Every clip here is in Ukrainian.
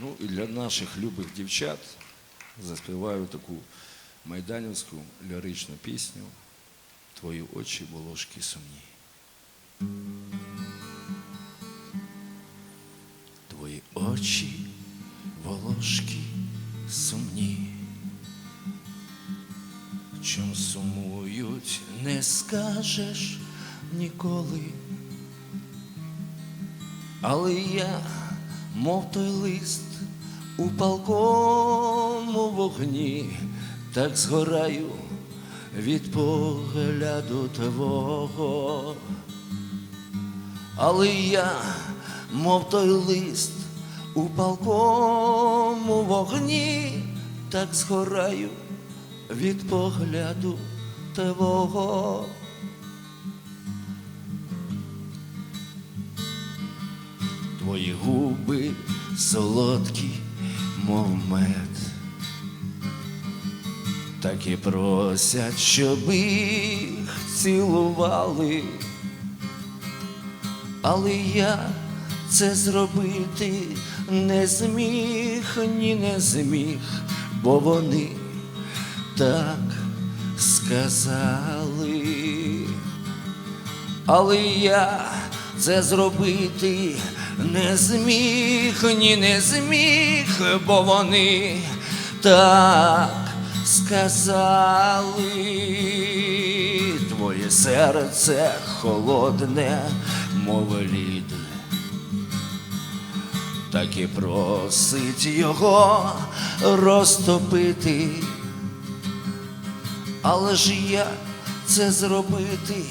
Ну і для наших любих дівчат заспіваю таку майданівську ліричну пісню Твої очі волошки сумні. Твої очі волошки сумні. Чом сумують, не скажеш ніколи. Але я, мов той лист у палкому вогні, так згораю від погляду твого. Але я, мов той лист у палкому вогні, так згораю від погляду твого. Твої губи солодкі, мов мед, так і просять, щоб їх цілували. Але я це зробити не зміг, ні не зміг, бо вони так сказали. Але я це зробити не зміг, ні не зміг, бо вони так сказали. Твоє серце холодне, мов лід. Так і просить його розтопити. Але ж я це зробити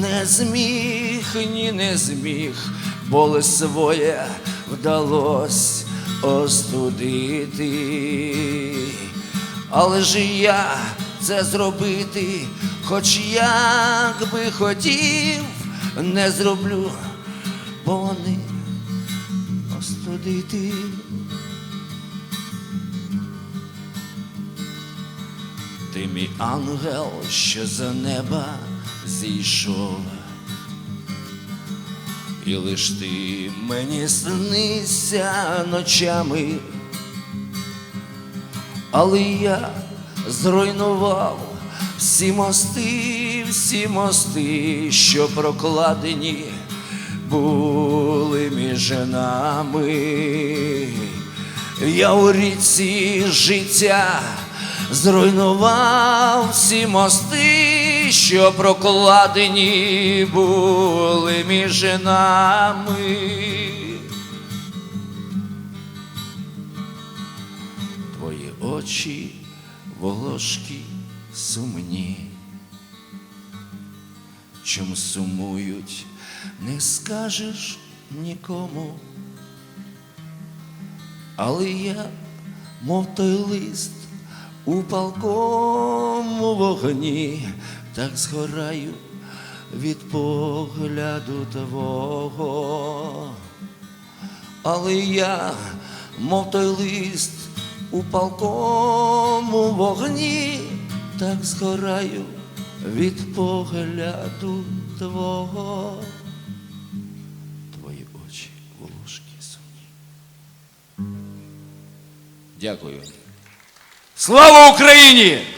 не зміг, ні не зміг, бо своє вдалось остудити. Але ж я це зробити, хоч як би хотів, не зроблю, бо вони остудити. Ти мій ангел, що за неба зійшов, і лиш ти мені снися ночами, але я зруйнував всі мости, всі мости, що прокладені були між нами. Я у ріці життя зруйнував всі мости, що прокладені були між нами. Твої очі волошки сумні, чом сумують, не скажеш нікому. Але я, мов той лист у палкому вогні, так згораю від погляду твого. Але я, мов той лист у палкому вогні, так згораю від погляду твого. Твої очі волошки сумні. Дякую. Слава Україні!